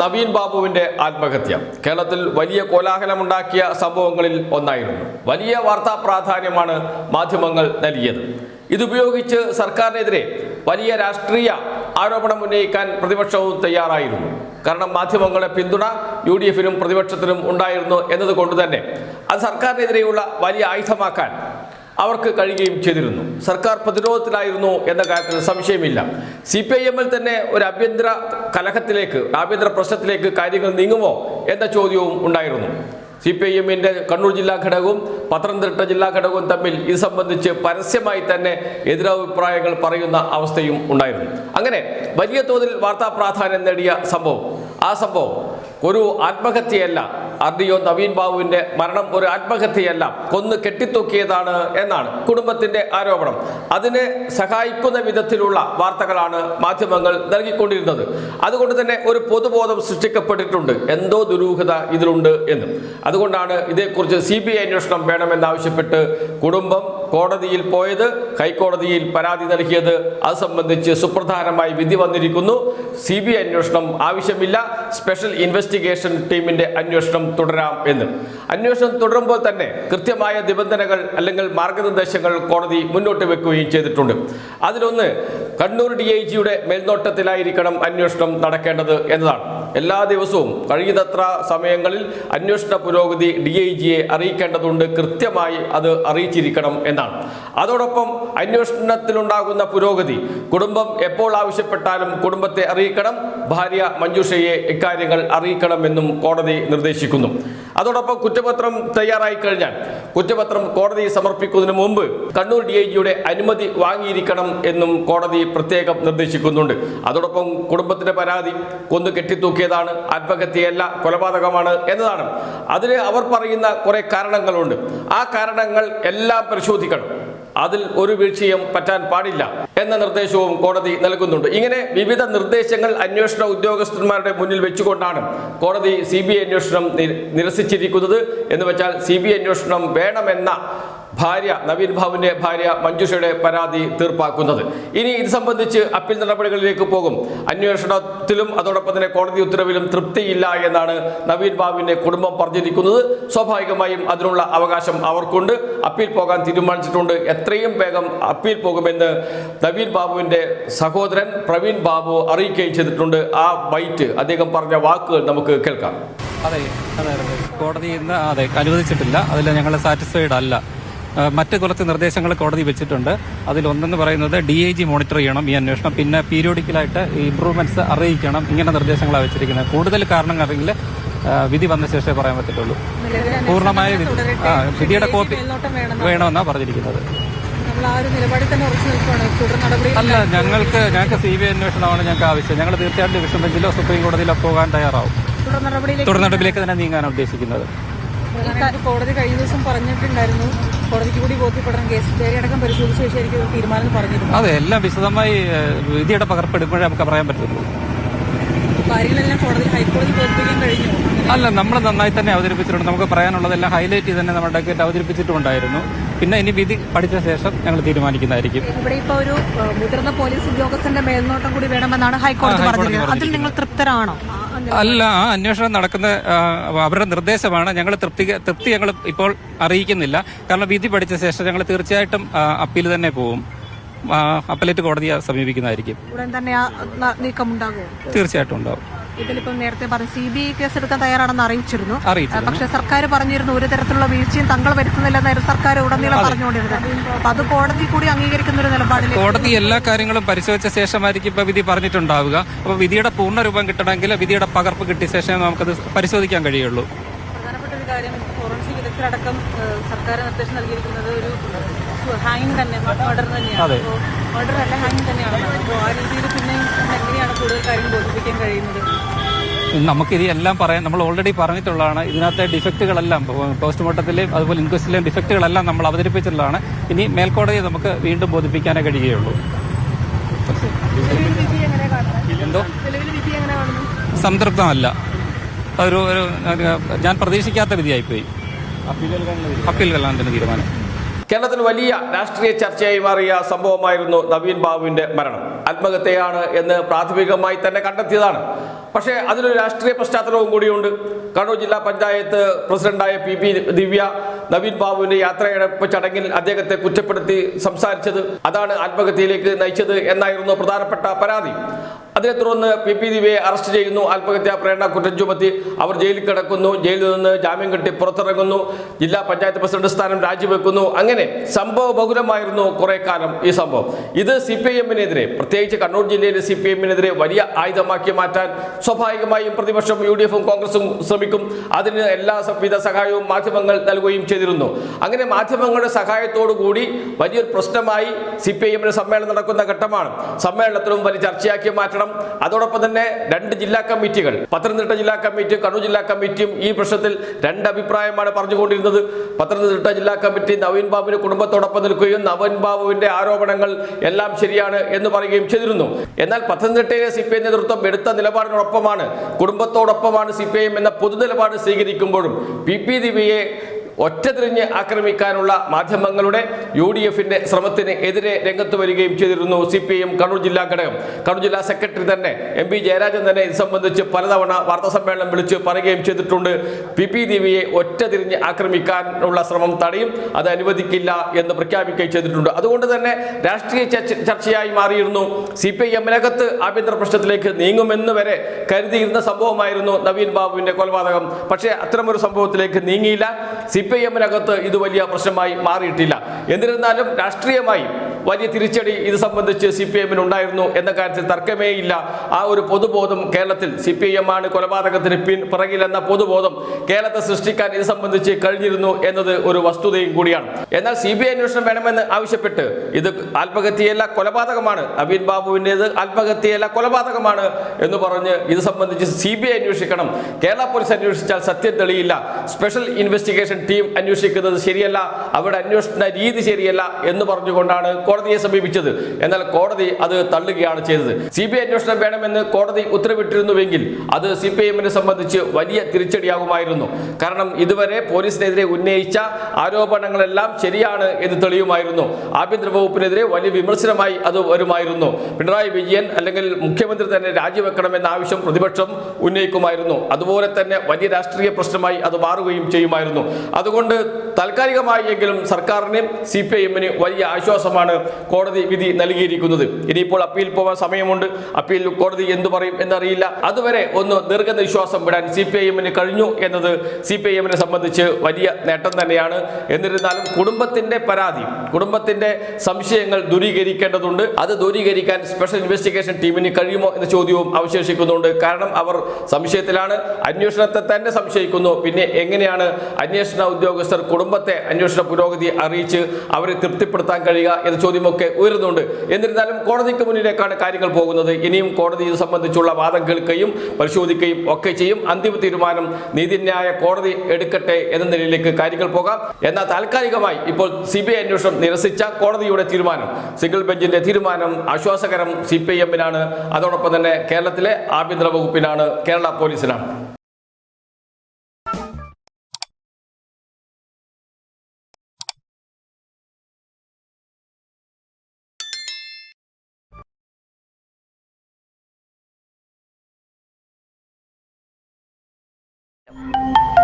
നവീൻ ബാബുവിന്റെ ആത്മഹത്യ. കേരളത്തിൽ വലിയ കോലാഹലമുണ്ടാക്കിയ സംഭവങ്ങളിൽ ഒന്നായിരുന്നു. വലിയ വാർത്താ പ്രാധാന്യമാണ് മാധ്യമങ്ങൾ നൽകിയത്. ഇതുപയോഗിച്ച് സർക്കാരിനെതിരെ വലിയ രാഷ്ട്രീയ ആരോപണം ഉന്നയിക്കാൻ പ്രതിപക്ഷവും തയ്യാറായിരുന്നു. കാരണം മാധ്യമങ്ങളുടെ പിന്തുണ യു ഡി എഫിനും പ്രതിപക്ഷത്തിനും ഉണ്ടായിരുന്നു എന്നതുകൊണ്ട് തന്നെ അത് സർക്കാരിനെതിരെയുള്ള വലിയ ആയുധമാക്കാൻ അവർക്ക് കഴിയുകയും ചെയ്തിരുന്നു. സർക്കാർ പ്രതിരോധത്തിലായിരുന്നു എന്ന കാര്യത്തിൽ സംശയമില്ല. സി പി ഐ എമ്മിൽ തന്നെ ഒരു ആഭ്യന്തര കലഹത്തിലേക്ക് ആഭ്യന്തര പ്രശ്നത്തിലേക്ക് കാര്യങ്ങൾ നീങ്ങുമോ എന്ന ചോദ്യവും ഉണ്ടായിരുന്നു. സി പി ഐ എമ്മിന്റെ കണ്ണൂർ ജില്ലാ ഘടകവും പത്തനംതിട്ട ജില്ലാ ഘടകവും തമ്മിൽ ഇത് സംബന്ധിച്ച് പരസ്യമായി തന്നെ എതിരഭിപ്രായങ്ങൾ പറയുന്ന അവസ്ഥയും ഉണ്ടായിരുന്നു. അങ്ങനെ വലിയ തോതിൽ വാർത്താ പ്രാധാന്യം നേടിയ സംഭവം ആ സംഭവം ഒരു ആത്മഹത്യയല്ല ആർ ഡി ഒ നവീൻ ബാബുവിന്റെ മരണം ഒരു ആത്മഹത്യയല്ല കൊന്ന് കെട്ടിത്തൂക്കിയതാണ് എന്നാണ് കുടുംബത്തിന്റെ ആരോപണം. അതിനെ സഹായിക്കുന്ന വിധത്തിലുള്ള വാർത്തകളാണ് മാധ്യമങ്ങൾ നൽകിക്കൊണ്ടിരുന്നത്. അതുകൊണ്ട് തന്നെ ഒരു പൊതുബോധം സൃഷ്ടിക്കപ്പെട്ടിട്ടുണ്ട്. എന്തോ ദുരൂഹത ഇതിലുണ്ട് എന്ന്. അതുകൊണ്ടാണ് ഇതേക്കുറിച്ച് സി ബി ഐ അന്വേഷണം വേണമെന്നാവശ്യപ്പെട്ട് കുടുംബം കോടതിയിൽ പോയത് ഹൈക്കോടതിയിൽ പരാതി നൽകിയത്. അത് സംബന്ധിച്ച് സുപ്രധാനമായി വിധി വന്നിരിക്കുന്നു. സി ബി ഐ അന്വേഷണം ആവശ്യമില്ല. സ്പെഷ്യൽ ഇൻവെസ്റ്റിഗേഷൻ ടീമിന്റെ അന്വേഷണം തുടരാം എന്ന്. അന്വേഷണം തുടരുമ്പോൾ തന്നെ കൃത്യമായ നിബന്ധനകൾ അല്ലെങ്കിൽ മാർഗനിർദ്ദേശങ്ങൾ കോടതി മുന്നോട്ട് വെക്കുകയും ചെയ്തിട്ടുണ്ട്. അതിലൊന്ന് കണ്ണൂർ ഡി ഐ ജിയുടെ മേൽനോട്ടത്തിലായിരിക്കണം അന്വേഷണം നടക്കേണ്ടത് എന്നതാണ്. എല്ലാ ദിവസവും കഴിയുന്നത്ര സമയങ്ങളിൽ അന്വേഷണ പുരോഗതി ഡി ഐ ജിയെ അറിയിക്കേണ്ടതുണ്ട്. കൃത്യമായി അത് അറിയിച്ചിരിക്കണം എന്നാണ്. അതോടൊപ്പം അന്വേഷണത്തിലുണ്ടാകുന്ന പുരോഗതി കുടുംബം എപ്പോൾ ആവശ്യപ്പെട്ടാലും കുടുംബത്തെ അറിയിക്കണം. ഭാര്യ മഞ്ജുഷയെ ഇക്കാര്യങ്ങൾ അറിയിക്കണമെന്നും കോടതി നിർദ്ദേശിക്കുന്നു. അതോടൊപ്പം കുറ്റപത്രം തയ്യാറായി കഴിഞ്ഞാൽ കുറ്റപത്രം കോടതി സമർപ്പിക്കുന്നതിന് മുമ്പ് കണ്ണൂർ ഡി ഐ ജിയുടെ അനുമതി വാങ്ങിയിരിക്കണം എന്നും കോടതി പ്രത്യേകം നിർദ്ദേശിക്കുന്നുണ്ട്. അതോടൊപ്പം കുടുംബത്തിന്റെ പരാതി കൊന്നു കെട്ടിത്തൂക്കിയതാണ്. ആത്മഹത്യയല്ല കൊലപാതകമാണ് എന്നതാണ്. അതിന് അവർ പറയുന്ന കുറെ കാരണങ്ങളുണ്ട്. ആ കാരണങ്ങൾ എല്ലാം പരിശോധിക്കണം. അതിൽ ഒരു വീഴ്ചയും പറ്റാൻ പാടില്ല എന്ന നിർദ്ദേശവും കോടതി നൽകുന്നുണ്ട്. ഇങ്ങനെ വിവിധ നിർദ്ദേശങ്ങൾ അന്വേഷണ ഉദ്യോഗസ്ഥന്മാരുടെ മുന്നിൽ വെച്ചുകൊണ്ടാണ് കോടതി സി ബി അന്വേഷണം നിരസിച്ചിരിക്കുന്നത്. എന്ന് വെച്ചാൽ സി ബി അന്വേഷണം വേണമെന്ന ഭാര്യ നവീൻ ബാബുവിന്റെ ഭാര്യ മഞ്ജുഷയുടെ പരാതി തീർപ്പാക്കുന്നത്. ഇനി ഇത് സംബന്ധിച്ച് അപ്പീൽ നടപടികളിലേക്ക് പോകും. അന്വേഷണത്തിലും അതോടൊപ്പം തന്നെ കോടതി ഉത്തരവിലും തൃപ്തിയില്ല എന്നാണ് നവീൻ ബാബുവിന്റെ കുടുംബം പറഞ്ഞിരിക്കുന്നത്. സ്വാഭാവികമായും അതിനുള്ള അവകാശം അവർക്കുണ്ട്. അപ്പീൽ പോകാൻ തീരുമാനിച്ചിട്ടുണ്ട്. എത്രയും വേഗം അപ്പീൽ പോകുമെന്ന് നവീൻ ബാബുവിന്റെ സഹോദരൻ പ്രവീൺ ബാബു അറിയിക്കുകയും ചെയ്തിട്ടുണ്ട്. ആ വൈറ്റ് അദ്ദേഹം പറഞ്ഞ വാക്കുകൾ നമുക്ക് കേൾക്കാം. അതെ അതെ കോടതി ഇന്ന് അതെ അനുവദിച്ചിട്ടില്ല. അതിൽ ഞങ്ങൾ സാറ്റിസ്ഫൈഡ് അല്ല. മറ്റ് കുറച്ച് നിർദ്ദേശങ്ങൾ കോടതി വെച്ചിട്ടുണ്ട്. അതിലൊന്നെന്ന് പറയുന്നത് ഡി ഐ ജി മോണിറ്റർ ചെയ്യണം ഈ അന്വേഷണം. പിന്നെ പീരിയോഡിക്കലായിട്ട് ഇംപ്രൂവ്മെന്റ്സ് അറിയിക്കണം. ഇങ്ങനെ നിർദ്ദേശങ്ങളാണ് വെച്ചിരിക്കുന്നത്. കൂടുതൽ കാരണങ്ങൾ അറിയില്ല വിധി വന്ന ശേഷമേ പറയാൻ പറ്റത്തുള്ളൂ. പൂർണമായ വിധി ആ, വിധിയുടെ കോപ്പി വേണമെന്നാണ് പറഞ്ഞിരിക്കുന്നത്. അല്ല ഞങ്ങൾക്ക് ഞങ്ങൾക്ക് സി ബി ഐ അന്വേഷണമാണ് ഞങ്ങൾക്ക് ആവശ്യം. ഞങ്ങൾ തീർച്ചയായിട്ടും ഡിവിഷൻ ബെഞ്ചിലോ സുപ്രീം കോടതിയിലോ പോകാൻ തയ്യാറാവും. തുടർ നടപടിയിലേക്ക് തന്നെ നീങ്ങാനാണ് ഉദ്ദേശിക്കുന്നത്. കോടതി കഴിഞ്ഞ ദിവസം പറഞ്ഞിട്ടുണ്ടായിരുന്നു. കോടതിക്ക് കൂടി ബോധ്യപ്പെടണം. കേസ് അടക്കം പരിശോധിച്ച ശേഷമായിരിക്കും ഒരു തീരുമാനം പറഞ്ഞിരുന്നു അതെ എല്ലാം വിശദമായി വിധിയുടെ പകർപ്പെടുമ്പോഴേ നമുക്ക് പറയാൻ പറ്റുള്ളൂ അല്ല നമ്മൾ നന്നായി തന്നെ അവതരിപ്പിച്ചിട്ടുണ്ട്. നമുക്ക് പറയാനുള്ളതെല്ലാം ഹൈലൈറ്റ് ചെയ്ത് തന്നെ നമ്മുടെ ഡക്കറ്റ് അവതരിപ്പിച്ചിട്ടുണ്ടായിരുന്നു പിന്നെ ഇനി വിധി പഠിച്ച ശേഷം ഞങ്ങൾ തീരുമാനിക്കുന്നതായിരിക്കും. ഇവിടെ ഇപ്പൊ ഒരു മുതിർന്ന പോലീസ് ഉദ്യോഗസ്ഥന്റെ മേൽനോട്ടം കൂടി വേണമെന്നാണ് ഹൈക്കോടതി പറഞ്ഞത് അതിൽ നിങ്ങൾ തൃപ്തരാണോ? അല്ല. ആ അന്വേഷണം നടക്കുന്ന അവരുടെ നിർദ്ദേശമാണ്. ഞങ്ങൾ തൃപ്തി തൃപ്തി ഞങ്ങൾ ഇപ്പോൾ അറിയിക്കുന്നില്ല. കാരണം വിധി പഠിച്ച ശേഷം ഞങ്ങൾ തീർച്ചയായിട്ടും അപ്പീൽ തന്നെ പോവും. അപ്പലേറ്റ് കോടതിയെ സമീപിക്കുന്നതായിരിക്കും. തീർച്ചയായിട്ടും ഉണ്ടാവും. ഇതിലിപ്പം നേരത്തെ പറഞ്ഞു സി ബി ഐ കേസ് എടുക്കാൻ തയ്യാറാണെന്ന് അറിയിച്ചിരുന്നു. പക്ഷെ സർക്കാർ പറഞ്ഞിരുന്നു ഒരു തരത്തിലുള്ള വീഴ്ചയും തങ്ങൾ വരുത്തുന്നില്ലെന്നായിരുന്നു സർക്കാർ ഉടനീളം പറഞ്ഞുകൊണ്ടിരുന്നത്. അപ്പൊ അത് കോടതി കൂടി അംഗീകരിക്കുന്ന ഒരു നിലപാടിൽ കോടതി എല്ലാ കാര്യങ്ങളും പരിശോധിച്ച ശേഷമായിരിക്കും ഇപ്പൊ വിധി പറഞ്ഞിട്ടുണ്ടാവുക. അപ്പൊ വിധിയുടെ പൂർണ രൂപം കിട്ടണമെങ്കിൽ വിധിയുടെ പകർപ്പ് കിട്ടിയ ശേഷം നമുക്കത് പരിശോധിക്കാൻ കഴിയുള്ളൂ. പ്രധാനപ്പെട്ട ഒരു കാര്യം ഫോറൻസിക് വിദഗ്ധരടക്കം സർക്കാർ നിർദ്ദേശം നൽകിയിരിക്കുന്നത് ഒരു ഹാങ് തന്നെ ഓർഡർ തന്നെയാണ്. അതെ. അപ്പോൾ അല്ല ഹാങ് തന്നെയാണ്. അപ്പോൾ ആ രീതിയിൽ പിന്നെ എങ്ങനെയാണ് കൂടുതൽ കാര്യം ബോധിപ്പിക്കാൻ കഴിയുന്നത്? നമുക്കിത് എല്ലാം പറയാൻ നമ്മൾ ഓൾറെഡി പറഞ്ഞിട്ടുള്ളതാണ്. ഇതിനകത്തെ ഡിഫക്റ്റുകളെല്ലാം പോസ്റ്റ്മോർട്ടത്തിലെയും അതുപോലെ ഇൻക്വസ്റ്റിലെയും ഡിഫക്റ്റുകളെല്ലാം നമ്മൾ അവതരിപ്പിച്ചിട്ടുള്ളതാണ്. ഇനി മേൽക്കോടതിയെ നമുക്ക് വീണ്ടും ബോധിപ്പിക്കാനേ കഴിയുകയുള്ളൂ. എന്തോ? സംതൃപ്തമല്ല. അതൊരു ഒരു ഞാൻ പ്രതീക്ഷിക്കാത്ത വിധിയായിപ്പോയി. അപ്പീൽ കല്ലാണത്തിന്റെ തീരുമാനം. കേരളത്തിൽ വലിയ രാഷ്ട്രീയ ചർച്ചയായി മാറിയ സംഭവമായിരുന്നു നവീൻ ബാബുവിന്റെ മരണം. ആത്മഹത്യയാണ് എന്ന് പ്രാഥമികമായി തന്നെ കണ്ടെത്തിയതാണ്. പക്ഷേ അതിനൊരു രാഷ്ട്രീയ പശ്ചാത്തലവും കൂടിയുണ്ട്. കണ്ണൂർ ജില്ലാ പഞ്ചായത്ത് പ്രസിഡന്റായ പി പി ദിവ്യ നവീൻ ബാബുവിന്റെ യാത്രയടപ്പ് ചടങ്ങിൽ അദ്ദേഹത്തെ കുറ്റപ്പെടുത്തി സംസാരിച്ചത് അതാണ് ആത്മഹത്യയിലേക്ക് നയിച്ചത് എന്നായിരുന്നു പ്രധാനപ്പെട്ട പരാതി. അതിനെ തുടർന്ന് പി പി ദിവയെ അറസ്റ്റ് ചെയ്യുന്നു. ആത്മഹത്യാ പ്രേരണ കുറ്റം ചുമത്തി അവർ ജയിലിൽ കിടക്കുന്നു. ജയിലിൽ നിന്ന് ജാമ്യം കെട്ടി പുറത്തിറങ്ങുന്നു. ജില്ലാ പഞ്ചായത്ത് പ്രസിഡന്റ് സ്ഥാനം രാജിവെക്കുന്നു. അങ്ങനെ സംഭവ ബഹുലമായിരുന്നു കുറെ കാലം ഈ സംഭവം. ഇത് സി പി എമ്മിനെതിരെ പ്രത്യേകിച്ച് കണ്ണൂർ ജില്ലയിലെ സി പി എമ്മിനെതിരെ വലിയ ആയുധമാക്കി മാറ്റാൻ സ്വാഭാവികമായും പ്രതിപക്ഷം യു ഡി എഫും കോൺഗ്രസും ശ്രമിക്കും. അതിന് എല്ലാ വിധ സഹായവും മാധ്യമങ്ങൾ നൽകുകയും ചെയ്തിരുന്നു. അങ്ങനെ മാധ്യമങ്ങളുടെ സഹായത്തോടു കൂടി വലിയൊരു പ്രശ്നമായി സി പി ഐ എമ്മിന് സമ്മേളനം നടക്കുന്ന ഘട്ടമാണ്. സമ്മേളനത്തിലും വലിയ ചർച്ചയാക്കി മാറ്റണം അതോടൊപ്പം തന്നെ രണ്ട് ജില്ലാ കമ്മിറ്റികൾ പത്തനംതിട്ട ജില്ലാ കമ്മിറ്റിയും കണ്ണൂർ ജില്ലാ കമ്മിറ്റിയും ഈ പ്രശ്നത്തിൽ രണ്ട് അഭിപ്രായമാണ് പറഞ്ഞുകൊണ്ടിരുന്നത്. പത്തനംതിട്ട ജില്ലാ കമ്മിറ്റി നവീൻ ബാബുവിന്റെ കുടുംബത്തോടൊപ്പം നിൽക്കുകയും നവീൻ ബാബുവിന്റെ ആരോപണങ്ങൾ എല്ലാം ശരിയാണ് എന്ന് പറയുകയും ചെയ്തിരുന്നു. എന്നാൽ പത്തനംതിട്ടയിലെ സി പി ഐ നേതൃത്വം എടുത്ത നിലപാടിനൊപ്പമാണ് കുടുംബത്തോടൊപ്പമാണ് സി പി ഐ എം എന്ന പൊതു സ്വീകരിക്കുമ്പോഴും പി പി ദിവ്യയെ ഒറ്റതിരിഞ്ഞ് ആക്രമിക്കാനുള്ള മാധ്യമങ്ങളുടെ യു ഡി എഫിന്റെ ശ്രമത്തിന് എതിരെ രംഗത്ത് വരികയും ചെയ്തിരുന്നു സി പി എം കണ്ണൂർ ജില്ലാ ഘടകം. കണ്ണൂർ ജില്ലാ സെക്രട്ടറി തന്നെ എം പി ജയരാജൻ തന്നെ ഇത് സംബന്ധിച്ച് പലതവണ വാർത്താ സമ്മേളനം വിളിച്ച് പറയുകയും ചെയ്തിട്ടുണ്ട്. പി പി ദേവിയെ ഒറ്റതിരിഞ്ഞ് ആക്രമിക്കാനുള്ള ശ്രമം തടയും അത് അനുവദിക്കില്ല എന്ന് പ്രഖ്യാപിക്കുകയും ചെയ്തിട്ടുണ്ട്. അതുകൊണ്ട് തന്നെ രാഷ്ട്രീയ ചർച്ചയായി മാറിയിരുന്നു. സി പി ഐ എമ്മിനകത്ത് ആഭ്യന്തര പ്രശ്നത്തിലേക്ക് നീങ്ങുമെന്ന് വരെ കരുതിയിരുന്ന സംഭവമായിരുന്നു നവീൻ ബാബുവിന്റെ കൊലപാതകം. പക്ഷേ അത്തരമൊരു സംഭവത്തിലേക്ക് നീങ്ങിയില്ല. സി പി എമ്മിനകത്ത് ഇത് വലിയ പ്രശ്നമായി മാറിയിട്ടില്ല. എന്നിരുന്നാലും രാഷ്ട്രീയമായി വലിയ തിരിച്ചടി ഇത് സംബന്ധിച്ച് സി പി എമ്മിന് ഉണ്ടായിരുന്നു എന്ന കാര്യത്തിൽ തർക്കമേ ഇല്ല ആ ഒരു പൊതുബോധം കേരളത്തിൽ സി പി എം ആണ് കൊലപാതകത്തിന് പിൻ പിറകിലെന്ന പൊതുബോധം കേരളത്തെ സൃഷ്ടിക്കാൻ ഇത് സംബന്ധിച്ച് കഴിഞ്ഞിരുന്നു എന്നത് ഒരു വസ്തുതയും കൂടിയാണ്. എന്നാൽ സി ബി ഐ അന്വേഷണം വേണമെന്ന് ആവശ്യപ്പെട്ട് ഇത് ആത്മഹത്യയല്ല കൊലപാതകമാണ്. അബീൻ ബാബുവിന്റെത് ആത്മഹത്യയല്ല കൊലപാതകമാണ് എന്ന് പറഞ്ഞ് ഇത് സംബന്ധിച്ച് സി ബി ഐ അന്വേഷിക്കണം. കേരള പോലീസ് അന്വേഷിച്ചാൽ സത്യം തെളിയില്ല. സ്പെഷ്യൽ ഇൻവെസ്റ്റിഗേഷൻ ടീം അന്വേഷിക്കുന്നത് ശരിയല്ല. അവരുടെ അന്വേഷണ രീതി ശരിയല്ല എന്ന് പറഞ്ഞുകൊണ്ടാണ് കോടതിയെ സമീപിച്ചത്. എന്നാൽ കോടതി അത് തള്ളുകയാണ് ചെയ്തത്. സി ബി ഐ അന്വേഷണം വേണമെന്ന് കോടതി ഉത്തരവിട്ടിരുന്നുവെങ്കിൽ അത് സി പി സംബന്ധിച്ച് വലിയ തിരിച്ചടിയാകുമായിരുന്നു. കാരണം ഇതുവരെ പോലീസിനെതിരെ ഉന്നയിച്ച ആരോപണങ്ങളെല്ലാം ശരിയാണ് എന്ന് തെളിയുമായിരുന്നു. ആഭ്യന്തര വകുപ്പിനെതിരെ വലിയ വിമർശനമായി അത് വരുമായിരുന്നു. പിണറായി വിജയൻ അല്ലെങ്കിൽ മുഖ്യമന്ത്രി തന്നെ രാജിവെക്കണമെന്ന ആവശ്യം പ്രതിപക്ഷം ഉന്നയിക്കുമായിരുന്നു. അതുപോലെ തന്നെ വലിയ രാഷ്ട്രീയ പ്രശ്നമായി അത് മാറുകയും ചെയ്യുമായിരുന്നു. അതുകൊണ്ട് താൽക്കാലികമായി എങ്കിലും സർക്കാരിന് സി പി ഐ എമ്മിന് വലിയ ആശ്വാസമാണ് കോടതി വിധി നൽകിയിരിക്കുന്നത്. ഇനിയിപ്പോൾ അപ്പീൽ പോകാൻ സമയമുണ്ട്. അപ്പീൽ കോടതി എന്തു പറയും എന്നറിയില്ല. അതുവരെ ഒന്ന് ദീർഘനിശ്വാസം വിടാൻ സി പി ഐ എമ്മിന് കഴിഞ്ഞു എന്നത് സി പി ഐ എമ്മിനെ സംബന്ധിച്ച് വലിയ നേട്ടം തന്നെയാണ്. എന്നിരുന്നാലും കുടുംബത്തിന്റെ പരാതി കുടുംബത്തിന്റെ സംശയങ്ങൾ ദൂരീകരിക്കേണ്ടതുണ്ട്. അത് ദൂരീകരിക്കാൻ സ്പെഷ്യൽ ഇൻവെസ്റ്റിഗേഷൻ ടീമിന് കഴിയുമോ എന്ന ചോദ്യവും അവശേഷിക്കുന്നുണ്ട്. കാരണം അവർ സംശയത്തിലാണ് അന്വേഷണത്തെ തന്നെ സംശയിക്കുന്നു. പിന്നെ എങ്ങനെയാണ് അന്വേഷണ ഉദ്യോഗസ്ഥർ കുടുംബത്തെ അന്വേഷണ പുരോഗതി അറിയിച്ച് അവരെ തൃപ്തിപ്പെടുത്താൻ കഴിയുക എന്ന ചോദ്യമൊക്കെ ഉയരുന്നുണ്ട്. എന്നിരുന്നാലും കോടതിക്ക് മുന്നിലേക്കാണ് കാര്യങ്ങൾ പോകുന്നത്. ഇനിയും കോടതി ഇത് സംബന്ധിച്ചുള്ള വാദം കേൾക്കുകയും പരിശോധിക്കുകയും ഒക്കെ ചെയ്യും. അന്തിമ തീരുമാനം നീതിന്യായ കോടതി എടുക്കട്ടെ എന്ന നിലയിലേക്ക് കാര്യങ്ങൾ പോകാം. എന്നാൽ താൽക്കാലികമായി ഇപ്പോൾ സി ബി ഐ അന്വേഷണം നിരസിച്ച കോടതിയുടെ തീരുമാനം. സിംഗിൾ ബെഞ്ചിന്റെ തീരുമാനം ആശ്വാസകരം സി പി ഐ എമ്മിനാണ് അതോടൊപ്പം തന്നെ കേരളത്തിലെ ആഭ്യന്തര വകുപ്പിനാണ്. കേരള പോലീസിനാണ്. you